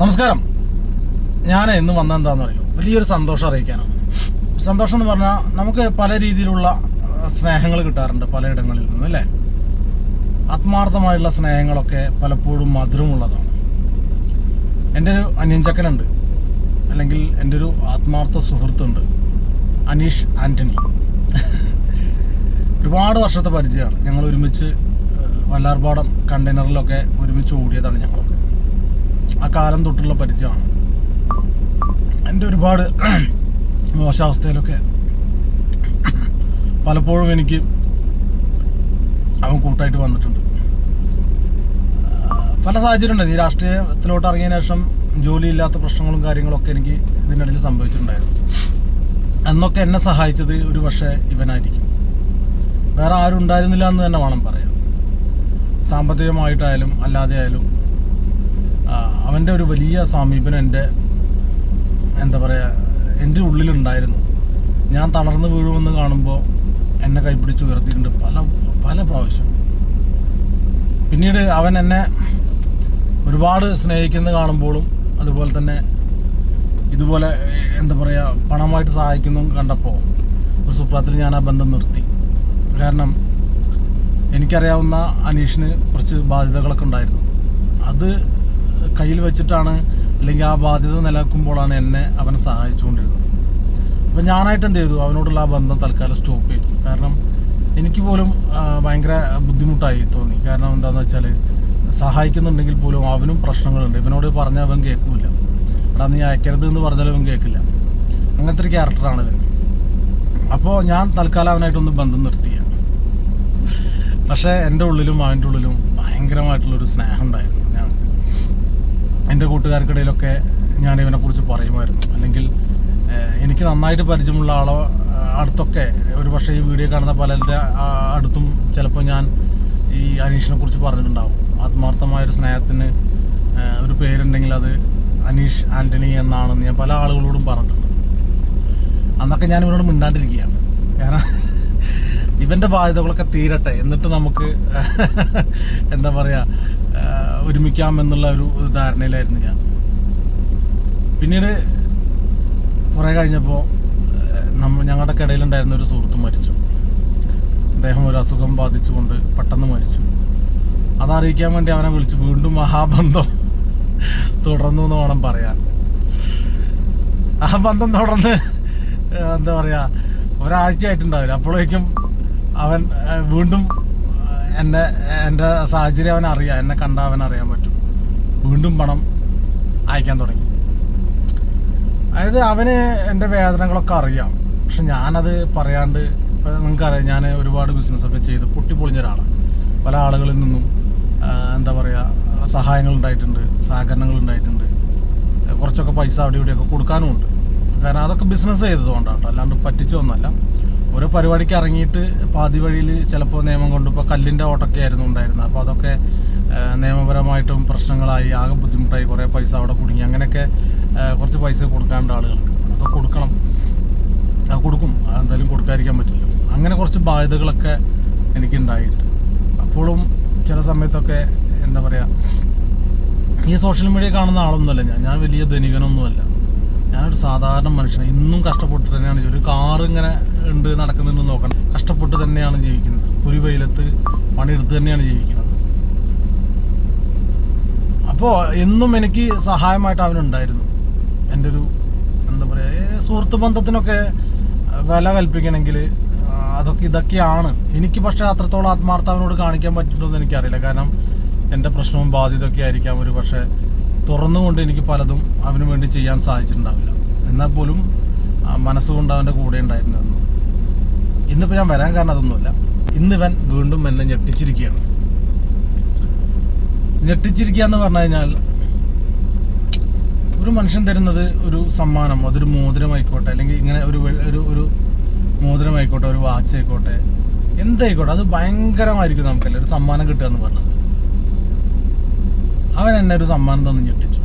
നമസ്കാരം. ഞാൻ ഇന്ന് വന്നത് എന്താണെന്ന് അറിയോ? വലിയൊരു സന്തോഷം അറിയിക്കാനാണ്. സന്തോഷം എന്ന് പറഞ്ഞാൽ നമുക്ക് പല രീതിയിലുള്ള സ്നേഹങ്ങൾ കിട്ടാറുണ്ട് പലയിടങ്ങളിൽ നിന്നും അല്ലേ? ആത്മാർത്ഥമായുള്ള സ്നേഹങ്ങളൊക്കെ പലപ്പോഴും മധുരമുള്ളതാണ്. എന്റെ ഒരു അനിയഞ്ചക്കനുണ്ട് അല്ലെങ്കിൽ എന്റെ ഒരു ആത്മാർത്ഥ സുഹൃത്തുണ്ട്. അനീഷ് ആന്റണി ഒരുപാട് വർഷത്തെ പരിചയമാണ്. ഞങ്ങൾ ഒരുമിച്ച് വല്ലാർപാടം കണ്ടെയ്നറിലൊക്കെ ഒരുമിച്ച് ഓടിയതാണ് ഞങ്ങളൊക്കെ. ആ കാലം തൊട്ടുള്ള പരിചയമാണ്. എന്റെ ഒരുപാട് മോശാവസ്ഥയിലൊക്കെ പലപ്പോഴും എനിക്ക് അവൻ കൂട്ടായിട്ട് വന്നിട്ടുണ്ട്. പല സാഹചര്യം ഉണ്ടായി ഈ രാഷ്ട്രീയത്തിലോട്ട് ഇറങ്ങിയതിന് ശേഷം ജോലിയില്ലാത്ത പ്രശ്നങ്ങളും കാര്യങ്ങളൊക്കെ എനിക്ക് ഇതിനിടയിൽ സംഭവിച്ചിട്ടുണ്ടായിരുന്നു. അന്നൊക്കെ എന്നെ സഹായിച്ചത് ഒരു പക്ഷേ ഇവനായിരിക്കും. വേറെ ആരും ഉണ്ടായിരുന്നില്ല എന്ന് തന്നെ വേണം പറയാം സാമ്പത്തികമായിട്ടായാലും അല്ലാതെ ആയാലും അവന്റെ ഒരു വലിയ സമീപനം എന്റെ എന്താ പറയുക എന്റെ ഉള്ളിലുണ്ടായിരുന്നു. ഞാൻ തളർന്നു വീഴുമെന്ന് കാണുമ്പോൾ എന്നെ കൈപ്പിടിച്ച് ഉയർത്തിയിട്ടുണ്ട് പല പല പ്രാവശ്യം. പിന്നീട് അവൻ എന്നെ ഒരുപാട് സ്നേഹിക്കുന്നത് കാണുമ്പോഴും അതുപോലെ തന്നെ ഇതുപോലെ എന്താ പറയുക പണമായിട്ട് സഹായിക്കുന്നു കണ്ടപ്പോൾ ഒരു സുപ്രാത്തിൽ ഞാൻ ആ ബന്ധം നിർത്തി. കാരണം എനിക്കറിയാവുന്ന അനീഷിന് കുറച്ച് ബാധ്യതകളൊക്കെ ഉണ്ടായിരുന്നു. അത് കയ്യിൽ വെച്ചിട്ടാണ് അല്ലെങ്കിൽ ആ ബാധ്യത നിലനിൽക്കുമ്പോഴാണ് എന്നെ അവൻ സഹായിച്ചുകൊണ്ടിരുന്നത്. അപ്പം ഞാനായിട്ട് എന്ത് ചെയ്തു? അവനോടുള്ള ആ ബന്ധം തൽക്കാലം സ്റ്റോപ്പ് ചെയ്തു. കാരണം എനിക്ക് പോലും ഭയങ്കര ബുദ്ധിമുട്ടായി തോന്നി. കാരണം എന്താണെന്ന് വെച്ചാൽ സഹായിക്കുന്നുണ്ടെങ്കിൽ പോലും അവനും പ്രശ്നങ്ങളുണ്ട്. ഇവനോട് പറഞ്ഞാൽ അവൻ കേൾക്കില്ല. എടാ നീ അയക്കരുത് എന്ന് പറഞ്ഞാലും അവൻ കേൾക്കില്ല. അങ്ങനത്തെ ഒരു ക്യാരക്ടറാണ് ഇവൻ. അപ്പോൾ ഞാൻ തൽക്കാലം അവനായിട്ടൊന്ന് ബന്ധം നിർത്തിയ. പക്ഷേ എന്റെ ഉള്ളിലും അവന്റെ ഉള്ളിലും ഭയങ്കരമായിട്ടുള്ളൊരു സ്നേഹം ഉണ്ടായിരുന്നു. എന്റെ കൂട്ടുകാർക്കിടയിലൊക്കെ ഞാൻ ഇവനെക്കുറിച്ച് പറയുമായിരുന്നു. അല്ലെങ്കിൽ എനിക്ക് നന്നായിട്ട് പരിചയമുള്ള ആളോ അടുത്തൊക്കെ ഒരു പക്ഷേ ഈ വീഡിയോ കാണുന്ന പലരുടെ അടുത്തും ചിലപ്പോൾ ഞാൻ ഈ അനീഷിനെ കുറിച്ച് പറഞ്ഞിട്ടുണ്ടാവും ആത്മാർത്ഥമായൊരു സ്നേഹത്തിന് ഒരു പേരുണ്ടെങ്കിൽ അത് അനീഷ് ആന്റണി എന്നാണെന്ന് ഞാൻ പല ആളുകളോടും പറഞ്ഞിട്ടുണ്ട്. അന്നൊക്കെ ഞാൻ ഇവനോട് മിണ്ടാണ്ടിരിക്കുകയാണ്. കാരണം ഇവന്റെ ബാധ്യതകളൊക്കെ തീരട്ടെ. എന്നിട്ട് നമുക്ക് എന്താ പറയാ ഒരുമിക്കാം എന്നുള്ള ഒരു ധാരണയിലായിരുന്നു ഞാൻ. പിന്നീട് കുറേ കഴിഞ്ഞപ്പോൾ നമ്മ ഞങ്ങളുടെ ഇടയിലുണ്ടായിരുന്ന ഒരു സുഹൃത്ത് മരിച്ചു. അദ്ദേഹം ഒരു അസുഖം ബാധിച്ചുകൊണ്ട് പെട്ടെന്ന് മരിച്ചു. അതറിയിക്കാൻ വേണ്ടി അവനെ വിളിച്ചു വീണ്ടും മഹാബന്ധം തുടർന്നു എന്ന് വേണം പറയാൻ. ആ ബന്ധം തുടർന്ന് എന്താ പറയാ ഒരാഴ്ച ആയിട്ടുണ്ടാവില്ല അപ്പോഴേക്കും അവൻ വീണ്ടും എന്റെ എന്റെ സാഹചര്യം അവൻ അറിയാം. എന്നെ കണ്ട അവൻ അറിയാൻ പറ്റും. വീണ്ടും പണം അയക്കാൻ തുടങ്ങി. അതായത് അവന് എന്റെ വേദനകളൊക്കെ അറിയാം. പക്ഷെ ഞാനത് പറയാണ്ട് നിങ്ങൾക്കറിയാം ഞാൻ ഒരുപാട് ബിസിനസ്സൊക്കെ ചെയ്ത് പൊട്ടിപ്പൊളിഞ്ഞ ഒരാളാണ് പല ആളുകളിൽ നിന്നും എന്താ പറയുക സഹായങ്ങൾ ഉണ്ടായിട്ടുണ്ട് സഹകരണങ്ങൾ ഉണ്ടായിട്ടുണ്ട്. കുറച്ചൊക്കെ പൈസ അവിടെ ഇവിടെയൊക്കെ കൊടുക്കാനും ഉണ്ട്. കാരണം അതൊക്കെ ബിസിനസ് ചെയ്തതുകൊണ്ടാണ് കേട്ടോ അല്ലാണ്ട് പറ്റിച്ചൊന്നുമല്ല ഓരോ പരിപാടിക്ക് ഇറങ്ങിയിട്ട് പാതി വഴിയിൽ ചിലപ്പോൾ നിയമം കൊണ്ട് ഇപ്പോൾ കല്ലിന്റെ ഓട്ടൊക്കെ ആയിരുന്നു ഉണ്ടായിരുന്നത്. അപ്പോൾ അതൊക്കെ നിയമപരമായിട്ടും പ്രശ്നങ്ങളായി ആകെ ബുദ്ധിമുട്ടായി കുറേ പൈസ അവിടെ കുടുങ്ങി. അങ്ങനെയൊക്കെ കുറച്ച് പൈസ കൊടുക്കാണ്ട് ആളുകൾക്ക്. അതൊക്കെ കൊടുക്കണം. കൊടുക്കും. എന്തായാലും കൊടുക്കാതിരിക്കാൻ പറ്റില്ല. അങ്ങനെ കുറച്ച് ബാധ്യതകളൊക്കെ എനിക്കുണ്ടായിട്ട് അപ്പോഴും ചില സമയത്തൊക്കെ എന്താ പറയുക ഈ സോഷ്യൽ മീഡിയ കാണുന്ന ആളൊന്നുമല്ല ഞാൻ. ഞാൻ വലിയ ധനികനൊന്നുമല്ല. ഞാനൊരു സാധാരണ മനുഷ്യനാണ് ഇന്നും കഷ്ടപ്പെട്ടിട്ട് തന്നെയാണ്. ഒരു കാർ ഇങ്ങനെ ഉണ്ട് നടക്കുന്നുണ്ട് നോക്കണം. കഷ്ടപ്പെട്ട് തന്നെയാണ് ജീവിക്കുന്നത്. ഒരു വെയിലത്ത് പണിയെടുത്ത് തന്നെയാണ് ജീവിക്കുന്നത്. അപ്പോൾ എന്നും എനിക്ക് സഹായമായിട്ട് അവനുണ്ടായിരുന്നു. എന്റെ ഒരു എന്താ പറയുക സുഹൃത്ത് ബന്ധത്തിനൊക്കെ വില കൽപ്പിക്കണമെങ്കിൽ അതൊക്കെ ഇതൊക്കെയാണ്. എനിക്ക് പക്ഷേ അത്രത്തോളം ആത്മാർത്ഥം അവനോട് കാണിക്കാൻ പറ്റുന്നുണ്ടെന്ന് എനിക്കറിയില്ല. കാരണം എന്റെ പ്രശ്നവും ബാധ്യതയൊക്കെ ആയിരിക്കാം ഒരു പക്ഷേ തുറന്നുകൊണ്ട് എനിക്ക് പലതും അവന് വേണ്ടി ചെയ്യാൻ സാധിച്ചിട്ടുണ്ടാവില്ല. എന്നാൽ പോലും മനസ്സുകൊണ്ട് അവന്റെ കൂടെ ഉണ്ടായിരുന്നെന്നു ഇന്നിപ്പോൾ ഞാൻ വരാൻ കാരണം അതൊന്നുമില്ല. ഇന്നിവൻ വീണ്ടും എന്നെ ഞെട്ടിച്ചിരിക്കുകയാണ്. ഞെട്ടിച്ചിരിക്കുക എന്ന് പറഞ്ഞു കഴിഞ്ഞാൽ ഒരു മനുഷ്യൻ തരുന്നത് ഒരു സമ്മാനം അതൊരു മോതിരമായിക്കോട്ടെ അല്ലെങ്കിൽ ഇങ്ങനെ ഒരു ഒരു ഒരു മോതിരമായിക്കോട്ടെ ഒരു വാച്ച് ആയിക്കോട്ടെ എന്തായിക്കോട്ടെ അത് ഭയങ്കരമായിരിക്കും നമുക്കല്ല ഒരു സമ്മാനം കിട്ടുക എന്ന് പറഞ്ഞത്. അവൻ എന്നെ ഒരു സമ്മാനം തന്നെ ഞെട്ടിച്ചു.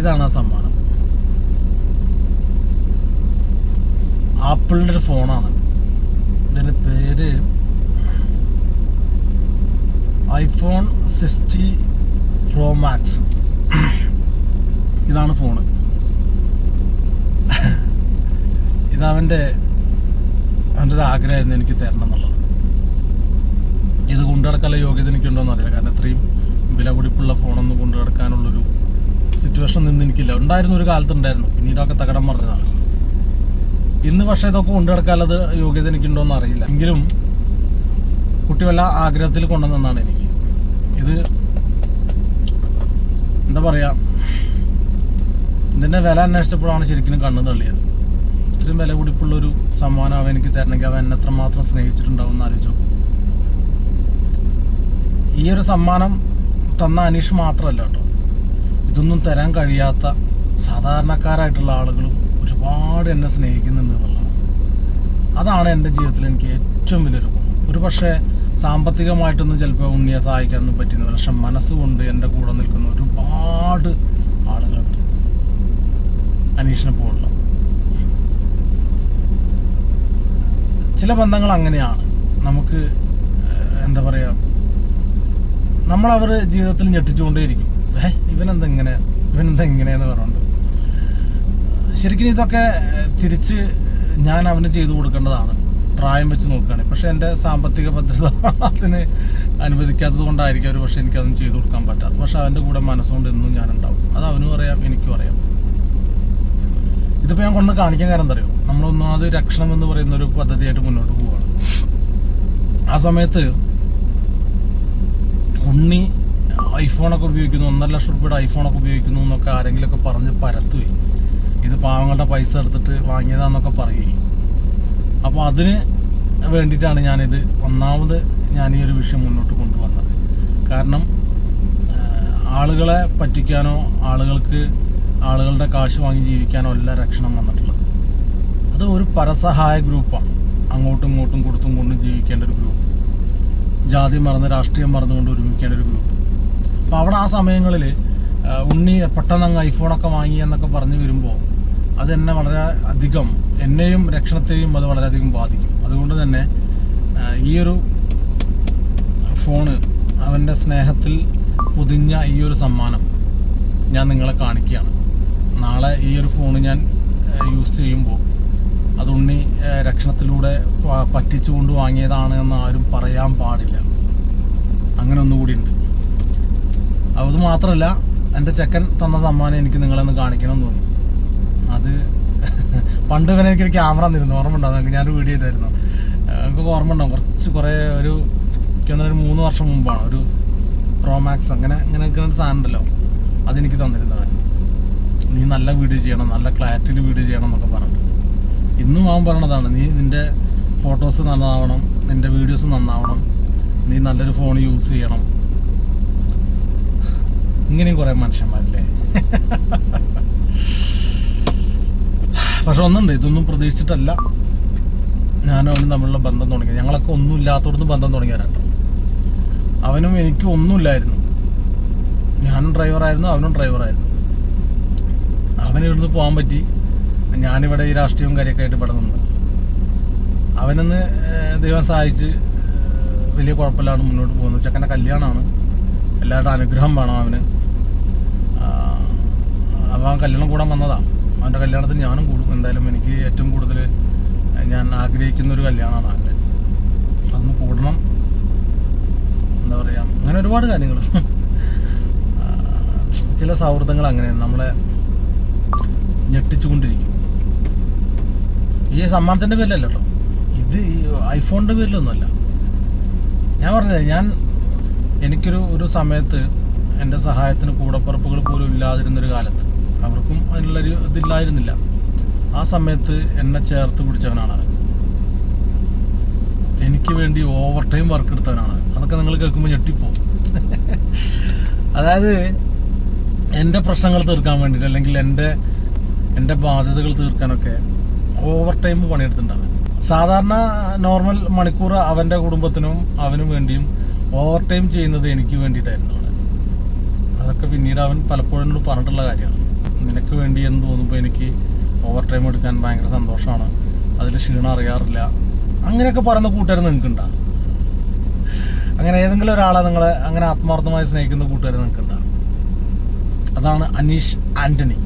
ഇതാണ് ആ സമ്മാനം. ആപ്പിളിന്റെ ഒരു ഫോണാണ്. ഇതിന്റെ പേര് ഐഫോൺ സിക്സ്റ്റി പ്രോ മാക്സ്. ഇതാണ് ഫോണ്. ഇതവന്റെ അവന്റെ ഒരു ആഗ്രഹമായിരുന്നു എനിക്ക് തരണം എന്നുള്ളത്. ഇത് കൊണ്ടുനടക്കാൻ യോഗ്യത എനിക്കുണ്ടോയെന്ന് അറിയില്ല. കാരണം ഇത്രയും വില പിടിപ്പുള്ള ഫോണൊന്നും കൊണ്ടു നടക്കാനുള്ളൊരു സിറ്റുവേഷൻ നിന്ന് എനിക്കില്ല. ഉണ്ടായിരുന്നു ഒരു കാലത്തുണ്ടായിരുന്നു. പിന്നീടൊക്കെ തകടം പറഞ്ഞതാണ് ഇന്ന് പക്ഷെ ഇതൊക്കെ കൊണ്ടു അത് യോഗ്യത എനിക്കുണ്ടോയെന്ന് അറിയില്ല. എങ്കിലും കുട്ടി വല്ല ആഗ്രഹത്തിൽ കൊണ്ടുവന്നാണ് എനിക്ക്. ഇത് എന്താ പറയുക ഇതിന്റെ വില അന്വേഷിച്ചപ്പോഴാണ് ശരിക്കും കണ്ണു തള്ളിയത്. ഇത്രയും വില കൂടിപ്പുള്ളൊരു സമ്മാനം അവൻ എനിക്ക് തരണമെങ്കിൽ അവൻ എന്നെ എത്രമാത്രം സ്നേഹിച്ചിട്ടുണ്ടാവും എന്ന് ആലോചിച്ചു ഈ ഒരു സമ്മാനം തന്ന അനീഷ് മാത്രമല്ല കേട്ടോ. ഇതൊന്നും തരാൻ കഴിയാത്ത സാധാരണക്കാരായിട്ടുള്ള ആളുകളും ഒരുപാട് എന്നെ സ്നേഹിക്കുന്നുണ്ട് എന്നുള്ളതാണ് അതാണ് എന്റെ ജീവിതത്തിൽ എനിക്ക് ഏറ്റവും വലിയൊരു ഗുണം. ഒരു പക്ഷേ സാമ്പത്തികമായിട്ടൊന്നും ചിലപ്പോൾ ഉണ്ണിയെ സഹായിക്കാനൊന്നും പറ്റുന്നില്ല പക്ഷെ മനസ്സുകൊണ്ട് എന്റെ കൂടെ നിൽക്കുന്ന ഒരുപാട് ആളുകളുണ്ട്. അനീഷിനെ പോലുള്ള. ചില ബന്ധങ്ങൾ അങ്ങനെയാണ്. നമുക്ക് എന്താ പറയുക നമ്മളവർ ജീവിതത്തിൽ ഞെട്ടിച്ചുകൊണ്ടേയിരിക്കും. ഏഹ് ഇവനെന്താ ഇങ്ങനെ ഇവനെന്താ ഇങ്ങനെയെന്ന് പറഞ്ഞുകൊണ്ട്. ശരിക്കും ഇതൊക്കെ തിരിച്ച് ഞാൻ അവന് ചെയ്തു കൊടുക്കേണ്ടതാണ്. പ്രായം വെച്ച് നോക്കുകയാണ് പക്ഷെ എന്റെ സാമ്പത്തിക ഭദ്രത അതിന് അനുവദിക്കാത്തത് കൊണ്ടായിരിക്കും ഒരു പക്ഷെ എനിക്കതൊന്നും ചെയ്തു കൊടുക്കാൻ പറ്റാത്ത പക്ഷെ അവന്റെ കൂടെ മനസ്സുകൊണ്ട് എന്നും ഞാനുണ്ടാവും. അത് അവനും അറിയാം എനിക്കും അറിയാം. ഇതിപ്പോൾ ഞാൻ കൊണ്ട് കാണിക്കാൻ കാരണം എന്താ അറിയോ? നമ്മളൊന്നാമത് രക്ഷണം എന്ന് പറയുന്ന ഒരു പദ്ധതിയായിട്ട് മുന്നോട്ട് പോവുകയാണ് ആ സമയത്ത് ഉണ്ണി ഐഫോണൊക്കെ ഉപയോഗിക്കുന്നു ഒന്നര ലക്ഷം രൂപയുടെ ഐഫോണൊക്കെ ഉപയോഗിക്കുന്നു എന്നൊക്കെ ആരെങ്കിലുമൊക്കെ പറഞ്ഞ് പരത്തുകയെ ഇത് പാവങ്ങളുടെ പൈസ എടുത്തിട്ട് വാങ്ങിയതാന്നൊക്കെ പറയുകയും അപ്പോൾ അതിന് വേണ്ടിയിട്ടാണ് ഞാനിത് ഒന്നാമത് ഞാൻ ഈ ഒരു വിഷയം മുന്നോട്ട് കൊണ്ടുവന്നത്. കാരണം ആളുകളെ പറ്റിക്കാനോ ആളുകൾക്ക് ആളുകളുടെ കാശ് വാങ്ങി ജീവിക്കാനോ അല്ല രക്ഷണം വന്നിട്ടുള്ളത്. അത് ഒരു പരസഹായ ഗ്രൂപ്പാണ്. അങ്ങോട്ടും ഇങ്ങോട്ടും കൊടുത്തും കൊണ്ടും ജീവിക്കേണ്ട ഒരു ഗ്രൂപ്പ്. ജാതി മറന്ന് രാഷ്ട്രീയം മറന്നുകൊണ്ട് ഒരുമിക്കേണ്ട ഒരു ഗ്രൂപ്പ്. അപ്പോൾ അവിടെ ആ സമയങ്ങളിൽ ഉണ്ണി പെട്ടെന്ന് അങ്ങ് ഐഫോണൊക്കെ വാങ്ങി എന്നൊക്കെ പറഞ്ഞു വരുമ്പോൾ അതെന്നെ വളരെ അധികം എന്നെയും രക്ഷണത്തെയും അത് വളരെയധികം ബാധിക്കും. അതുകൊണ്ട് തന്നെ ഈ ഒരു ഫോണ് അവന്റെ സ്നേഹത്തിൽ പൊതിഞ്ഞ ഈ ഒരു സമ്മാനം ഞാൻ നിങ്ങളെ കാണിക്കുകയാണ്. നാളെ ഈ ഒരു ഫോണ് ഞാൻ യൂസ് ചെയ്യുമ്പോൾ അത് ഉണ്ണി രക്ഷണത്തിലൂടെ പറ്റിച്ചുകൊണ്ട് വാങ്ങിയതാണ് എന്ന് ആരും പറയാൻ പാടില്ല. അങ്ങനെ ഒന്നുകൂടി ഉണ്ട്. അത് മാത്രമല്ല എന്റെ ചെക്കൻ തന്ന സമ്മാനം എനിക്ക് നിങ്ങളൊന്ന് കാണിക്കണം എന്ന് തോന്നി. അത് പണ്ട് ഇവനെ എനിക്കൊരു ക്യാമറ തന്നിരുന്നു. ഓർമ്മ ഉണ്ടാവും നിങ്ങൾക്ക് ഞാനൊരു വീഡിയോ ചെയ്തായിരുന്നു നിങ്ങൾക്ക് ഓർമ്മ ഉണ്ടാവും കുറച്ച് കുറേ ഒരു എനിക്ക് ഒരു മൂന്ന് വർഷം മുമ്പാണ്. ഒരു പ്രോമാക്സ് അങ്ങനെ അങ്ങനെ ഒരു സാധനം ഉണ്ടല്ലോ. അതെനിക്ക് തന്നിരുന്നവൻ നീ നല്ല വീഡിയോ ചെയ്യണം നല്ല ക്ലാരിറ്റിയിൽ വീഡിയോ ചെയ്യണം എന്നൊക്കെ പറഞ്ഞു. ഇന്നും അവൻ പറയണതാണ് നീ നിന്റെ ഫോട്ടോസ് നന്നാവണം നിന്റെ വീഡിയോസ് നന്നാവണം. നീ നല്ലൊരു ഫോൺ യൂസ് ചെയ്യണം. ഇങ്ങനെയും കുറേ മനുഷ്യന്മാരില്ലേ? പക്ഷെ ഒന്നുണ്ട് ഇതൊന്നും പ്രതീക്ഷിച്ചിട്ടല്ല. ഞാനും അവനും തമ്മിലുള്ള ബന്ധം തുടങ്ങി. ഞങ്ങളൊക്കെ ഒന്നും ഇല്ലാത്തവിടുന്ന് ബന്ധം തുടങ്ങിയവരാട്ടോ അവനും എനിക്കും ഒന്നുമില്ലായിരുന്നു. ഞാനും ഡ്രൈവറായിരുന്നു അവനും ഡ്രൈവറായിരുന്നു. അവനിവിടുന്ന് പോകാൻ പറ്റി. ഞാനിവിടെ ഈ രാഷ്ട്രീയവും കാര്യമൊക്കെ ആയിട്ട് ഇവിടെ നിന്ന്. അവനൊന്ന് ദൈവം സഹായിച്ച് വലിയ കുഴപ്പമില്ലാണ്ട് മുന്നോട്ട് പോകുന്നു. ചെക്കന്റെ കല്യാണമാണ്. എല്ലാവരുടെ അനുഗ്രഹം വേണം അവന്. അവൻ കല്യാണം കൂടാൻ വന്നതാണ് അവന്റെ കല്യാണത്തിന് ഞാനും കൂടും. എന്തായാലും എനിക്ക് ഏറ്റവും കൂടുതൽ ഞാൻ ആഗ്രഹിക്കുന്ന ഒരു കല്യാണമാണ് അവന്റെ അതൊന്ന് കൂടണം. എന്താ പറയുക അങ്ങനെ ഒരുപാട് കാര്യങ്ങൾ ചില സൗഹൃദങ്ങൾ അങ്ങനെ നമ്മളെ ഞെട്ടിച്ചുകൊണ്ടിരിക്കും. ഈ സമ്മാനത്തിന്റെ പേരിലല്ല കേട്ടോ. ഇത് ഈ ഐഫോണിന്റെ പേരിലൊന്നുമല്ല. ഞാൻ പറഞ്ഞത് ഞാൻ എനിക്കൊരു ഒരു സമയത്ത് എന്റെ സഹായത്തിന് കൂടപ്പുറപ്പുകൾ പോലും ഇല്ലാതിരുന്നൊരു കാലത്ത് അവർക്കും അതിനുള്ളൊരു ഇതില്ലായിരുന്നില്ല. ആ സമയത്ത് എന്നെ ചേർത്ത് പിടിച്ചവനാണ് എനിക്ക് വേണ്ടി ഓവർ ടൈം വർക്ക് എടുത്തവനാണ് അതൊക്കെ നിങ്ങൾ കേൾക്കുമ്പോൾ ഞെട്ടിപ്പോവും. അതായത് എന്റെ പ്രശ്നങ്ങൾ തീർക്കാൻ വേണ്ടിയിട്ട് അല്ലെങ്കിൽ എന്റെ എന്റെ ബാധ്യതകൾ തീർക്കാനൊക്കെ ഓവർ ടൈം പണിയെടുത്തിട്ടുണ്ടാവും. സാധാരണ നോർമൽ മണിക്കൂർ അവന്റെ കുടുംബത്തിനും അവനും വേണ്ടിയും ഓവർ ടൈം ചെയ്യുന്നത് എനിക്ക് വേണ്ടിയിട്ടായിരുന്നു അവിടെ. അതൊക്കെ പിന്നീട് അവൻ പലപ്പോഴും പറഞ്ഞിട്ടുള്ള കാര്യമാണ്. നിനക്ക് വേണ്ടി എന്ന് തോന്നുമ്പോൾ എനിക്ക് ഓവർ ടൈം എടുക്കാൻ ഭയങ്കര സന്തോഷമാണ്. അതിൽ ക്ഷീണം അറിയാറില്ല. അങ്ങനെയൊക്കെ പറയുന്ന കൂട്ടുകാർ നിങ്ങൾക്കുണ്ടാ അങ്ങനെ ഏതെങ്കിലും ഒരാളെ നിങ്ങളെ അങ്ങനെ ആത്മാർത്ഥമായി സ്നേഹിക്കുന്ന കൂട്ടുകാർ നിങ്ങൾക്ക് ഉണ്ടാവും അതാണ് അനീഷ് ആന്റണി.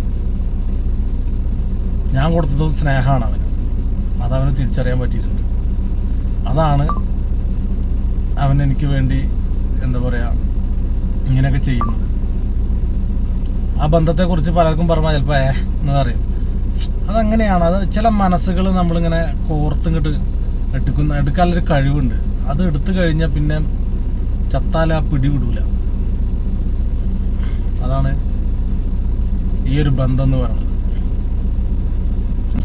ഞാൻ കൊടുത്തത് സ്നേഹമാണ് അവന്. അതവന് തിരിച്ചറിയാൻ പറ്റിയിട്ടുണ്ട്. അതാണ് അവൻ എനിക്ക് വേണ്ടി എന്താ പറയുക ഇങ്ങനെയൊക്കെ ചെയ്യുന്നത്. ആ ബന്ധത്തെക്കുറിച്ച് പലർക്കും പറഞ്ഞാൽ ചിലപ്പോൾ ഏ എന്ന് പറയും. അതങ്ങനെയാണ്. അത് ചില മനസ്സുകൾ നമ്മളിങ്ങനെ കോർത്തിങ്ങോട്ട് എടുക്കുന്ന എടുക്കാനുള്ളൊരു കഴിവുണ്ട്. അത് എടുത്തു കഴിഞ്ഞാൽ പിന്നെ ചത്താൽ ആ പിടി വിടൂല. അതാണ് ഈ ഒരു ബന്ധം എന്ന് പറയുന്നത്.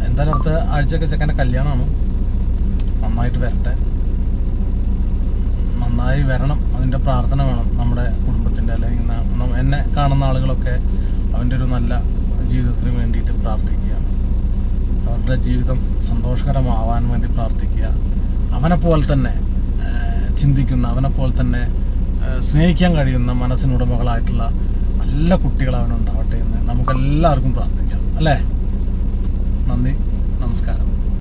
എന്തായാലും അടുത്ത ആഴ്ചയൊക്കെ ചെക്കന്റെ കല്യാണമാണ്. നന്നായിട്ട് വരട്ടെ. നന്നായി വരണം. അതിന്റെ പ്രാർത്ഥന വേണം നമ്മുടെ കുടുംബത്തിന്റെ അല്ലെങ്കിൽ എന്നെ കാണുന്ന ആളുകളൊക്കെ അവന്റെ ഒരു നല്ല ജീവിതത്തിന് വേണ്ടിയിട്ട് പ്രാർത്ഥിക്കുക. അവരുടെ ജീവിതം സന്തോഷകരമാവാൻ വേണ്ടി പ്രാർത്ഥിക്കുക. അവനെപ്പോലെ പോലെ തന്നെ ചിന്തിക്കുന്ന അവനെപ്പോലെ പോലെ തന്നെ സ്നേഹിക്കാൻ കഴിയുന്ന മനസ്സിനുടമകളായിട്ടുള്ള നല്ല കുട്ടികൾ അവനുണ്ടാവട്ടെ എന്ന് നമുക്കെല്ലാവർക്കും പ്രാർത്ഥിക്കാം. അല്ലേ? നന്ദി. നമസ്കാരം.